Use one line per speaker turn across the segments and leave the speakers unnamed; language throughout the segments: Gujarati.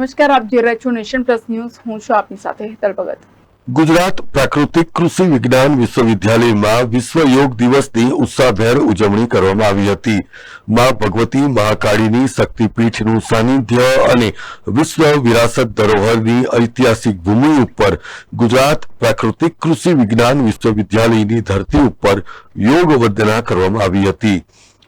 નમસ્કાર, આપ જોઈ રહ્યા છો નેશન પ્લસ ન્યૂઝ. હું છું આપની સાથે હેતલ ભગત.
ગુજરાત પ્રાકૃતિક કૃષિ વિજ્ઞાન વિશ્વવિદ્યાલયમાં વિશ્વ યોગ દિવસની ઉત્સાહભેર ઉજવણી કરવામાં આવી હતી. માં ભગવતી મહાકાળીની શક્તિપીઠનું સાનિધ્ય અને વિશ્વ વિરાસત ધરોહરની ઐતિહાસિક ભૂમિ ઉપર ગુજરાત પ્રાકૃતિક કૃષિ વિજ્ઞાન વિશ્વવિદ્યાલયની ધરતી ઉપર યોગ વંદના કરવામાં આવી હતી.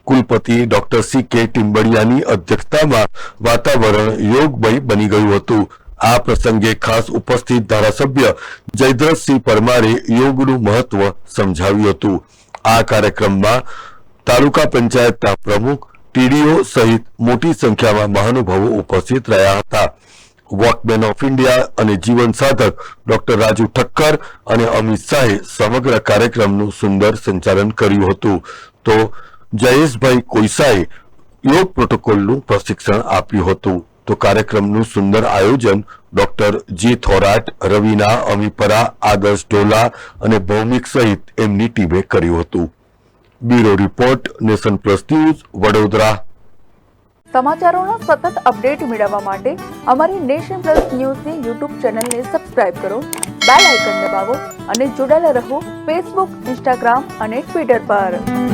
કુલપતિ ડોક્ટર સી કે ટિમ્બડિયાની અધ્યક્ષતામાં વાતાવરણ યોગમય બની ગયું હતું. આ પ્રસંગે ખાસ ઉપસ્થિત ધારાસભ્ય જયદ્રથસિંહ પરમારે યોગનું મહત્વ સમજાવ્યું હતું. આ કાર્યક્રમમાં તાલુકા પંચાયતના પ્રમુખ, ટીડીઓ સહિત મોટી સંખ્યામાં મહાનુભાવો ઉપસ્થિત રહ્યા હતા. વોકમેન ઓફ ઇન્ડિયા અને જીવન સાધક ડોક્ટર રાજુ ઠક્કર અને અમિત શાહે સમગ્ર કાર્યક્રમનું સુંદર સંચાલન કર્યું હતું. તો જયેશભાઈ કોઈસાએ યોગ પ્રોટોકોલનું પ્રશિક્ષણ આપ્યું હતું. તો કાર્યક્રમનું સુંદર આયોજન ડોક્ટર જી થોરાટ, રવિના, અમીપરા આદર્શ ઢોલા અને ભૌમિક સહિત એમની ટીમે કર્યું હતું. Bureau report, Nation Plus News, Vadodara.
સમાચારોનો સતત અપડેટ મેળવવા માટે અમારી નેશન પ્લસ ન્યૂઝની યુટ્યુબ ચેનલને સબસ્ક્રાઇબ કરો, બેલ આઇકન દબાવો અને જોડાયેલા રહો ફેસબુક, ઇન્સ્ટાગ્રામ અને ટ્વિટર પર.